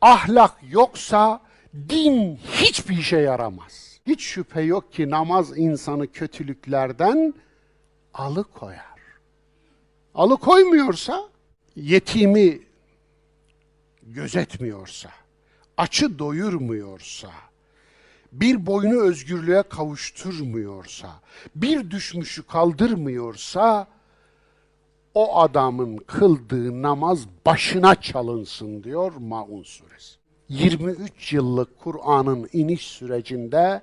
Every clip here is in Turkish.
Ahlak yoksa din hiçbir işe yaramaz. Hiç şüphe yok ki namaz insanı kötülüklerden alıkoyar. Alıkoymuyorsa, yetimi gözetmiyorsa, açı doyurmuyorsa, bir boynu özgürlüğe kavuşturmuyorsa, bir düşmüşü kaldırmıyorsa, o adamın kıldığı namaz başına çalınsın diyor Maun suresi. 23 yıllık Kur'an'ın iniş sürecinde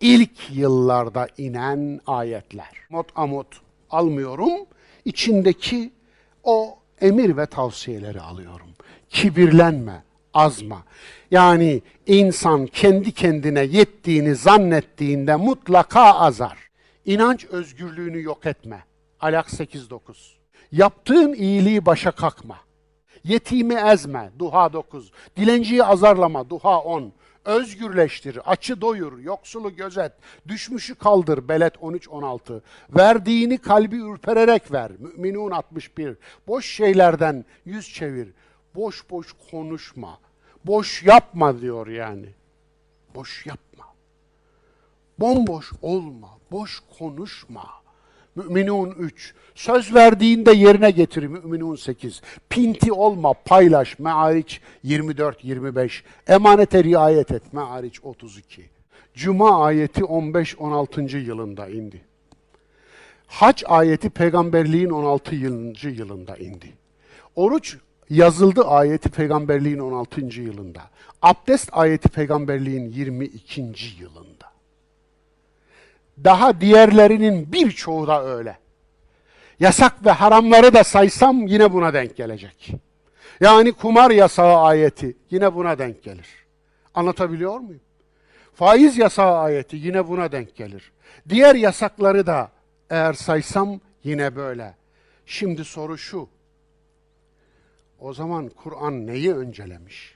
ilk yıllarda inen ayetler. Mot amot almıyorum. İçindeki o emir ve tavsiyeleri alıyorum. Kibirlenme, azma. Yani insan kendi kendine yettiğini zannettiğinde mutlaka azar. İnanç özgürlüğünü yok etme. Alak 8-9. Yaptığın iyiliği başa kakma. Yetimi ezme. Duha 9. Dilenciyi azarlama. Duha 10. Özgürleştir, açı doyur, yoksulu gözet, düşmüşü kaldır. Belet 13-16. Verdiğini kalbi ürpererek ver. Müminun 61. Boş şeylerden yüz çevir. Boş boş konuşma. Boş yapma diyor yani. Boş yapma. Bomboş olma, boş konuşma. Müminun 3. Söz verdiğinde yerine getir Müminun 8. Pinti olma, paylaş Me'ariç 24-25. Emanete riayet et Me'ariç 32. Cuma ayeti 15-16. yılında indi. Hac ayeti peygamberliğin 16. yılında indi. Oruç yazıldı ayeti peygamberliğin 16. yılında. Abdest ayeti peygamberliğin 22. yılında. Daha diğerlerinin birçoğu da öyle. Yasak ve haramları da saysam yine buna denk gelecek. Yani kumar yasağı ayeti yine buna denk gelir. Anlatabiliyor muyum? Faiz yasağı ayeti yine buna denk gelir. Diğer yasakları da eğer saysam yine böyle. Şimdi soru şu. O zaman Kur'an neyi öncelemiş?